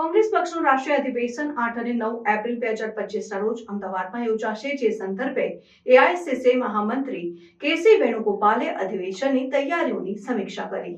કોંગ્રેસ પક્ષનું રાષ્ટ્રીય અધિવેશન આઠ અને નવ એપ્રિલ બે હજાર પચીસના રોજ અમદાવાદમાં યોજાશે, જે સંદર્ભે એઆઈસીસી મહામંત્રી કેસી વેણુગોપાલે અધિવેશનની તૈયારીઓની સમીક્ષા કરી.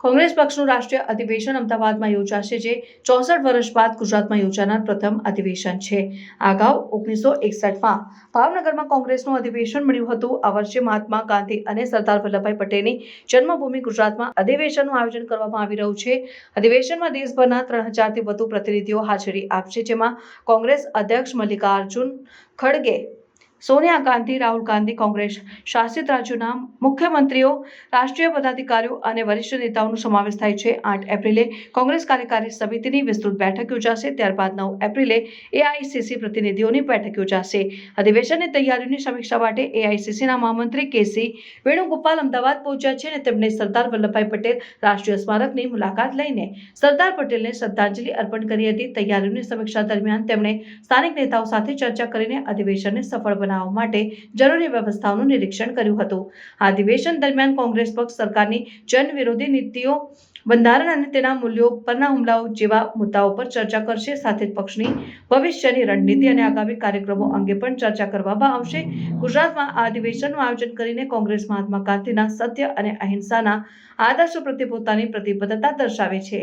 કોંગ્રેસ પક્ષનું રાષ્ટ્રીય અધિવેશન અમદાવાદમાં યોજાશે, જે ચોસઠ વર્ષ બાદ ગુજરાતમાં યોજાનાર પ્રથમ અધિવેશન છે. અગાઉ ઓગણીસો એકસઠમાં ભાવનગરમાં કોંગ્રેસનું અધિવેશન મળ્યું હતું. આ વર્ષે મહાત્મા ગાંધી અને સરદાર વલ્લભભાઈ પટેલની જન્મભૂમિ ગુજરાતમાં અધિવેશનનું આયોજન કરવામાં આવી રહ્યું છે. અધિવેશનમાં દેશભરના ત્રણ હજારથી વધુ પ્રતિનિધિઓ હાજરી આપશે, જેમાં કોંગ્રેસ અધ્યક્ષ મલ્લિકાર્જુન ખડગે સોનિયા ગાંધી, રાહુલ ગાંધી, કોંગ્રેસ શાસિત રાજ્યોના મુખ્યમંત્રીઓ, રાષ્ટ્રીય પદાધિકારીઓ અને વરિષ્ઠ નેતાઓનો સમાવેશ થાય છે. આઠ એપ્રિલે કોંગ્રેસ કાર્યકારી સમિતિની વિસ્તૃત બેઠક યોજાશે. ત્યારબાદ નવ એપ્રિલે એઆઈસીસી પ્રતિનિધિઓની બેઠક યોજાશે. અધિવેશનની તૈયારીઓની સમીક્ષા માટે એઆઈસીસીના મહામંત્રી કેસી વેણુગોપાલ અમદાવાદ પહોંચ્યા છે અને તેમણે સરદાર વલ્લભભાઈ પટેલ રાષ્ટ્રીય સ્મારકની મુલાકાત લઈને સરદાર પટેલને શ્રદ્ધાંજલિ અર્પણ કરી હતી. તૈયારીઓની સમીક્ષા દરમિયાન તેમણે સ્થાનિક નેતાઓ સાથે ચર્ચા કરીને અધિવેશનને સફળ બનાવવા માટે જરૂરી વ્યવસ્થાઓનું નિરીક્ષણ કર્યું હતું. આ અધિવેશન દરમિયાન કોંગ્રેસ પક્ષ સરકારની જન વિરોધી નીતિઓ બંધારણ અને તેના મૂલ્યો પરના હુમલાઓ જેવા મુદ્દાઓ પર ચર્ચા કરશે. સાથે પક્ષની ભવિષ્યની રણનીતિ અને આગામી કાર્યક્રમો અંગે પણ ચર્ચા કરવામાં આવશે. ગુજરાતમાં આ અધિવેશનનું આયોજન કરીને કોંગ્રેસ મહાત્મા ગાંધીના સત્ય અને અહિંસાના આદર્શો પ્રત્યે પોતાની પ્રતિબદ્ધતા દર્શાવે છે.